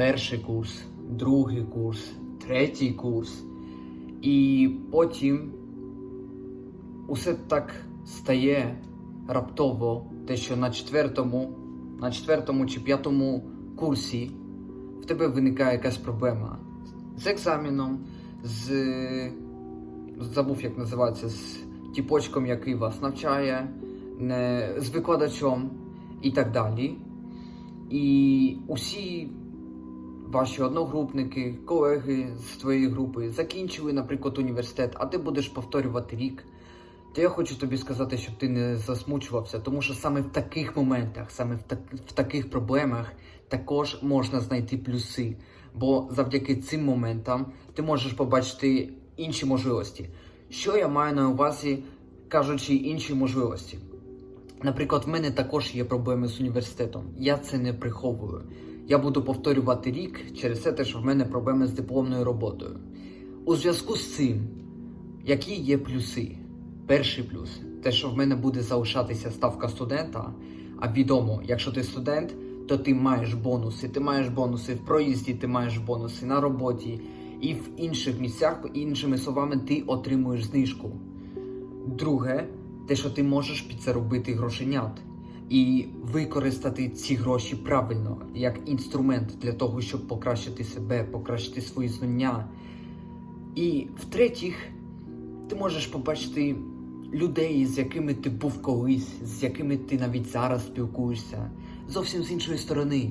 перший курс, другий курс, третій курс. І потім усе так стає раптово, те, що на четвертому, на четвертому чи п'ятому курсі в тебе виникає якась проблема з екзаменом, з забув, як називається, з тіпочком, який вас навчає, з викладачом і так далі. І усі ваші одногрупники, колеги з твоєї групи закінчили, наприклад, університет, а ти будеш повторювати рік. То я хочу тобі сказати, щоб ти не засмучувався, тому що саме в таких моментах, саме в, так, в таких проблемах також можна знайти плюси. Бо завдяки цим моментам ти можеш побачити інші можливості. Що я маю на увазі, кажучи інші можливості? Наприклад, в мене також є проблеми з університетом. Я це не приховую. Я буду повторювати рік через те, що в мене проблеми з дипломною роботою. У зв'язку з цим, які є плюси? Перший плюс те, що в мене буде залишатися ставка студента. А відомо, якщо ти студент, то ти маєш бонуси. Ти маєш бонуси в проїзді, ти маєш бонуси на роботі і в інших місцях, іншими словами, ти отримуєш знижку. Друге, те, що ти можеш підзаробити грошенят і використати ці гроші правильно як інструмент для того, щоб покращити себе, покращити свої знання. І в-третіх, ти можеш побачити людей, з якими ти був колись, з якими ти навіть зараз спілкуєшся, зовсім з іншої сторони.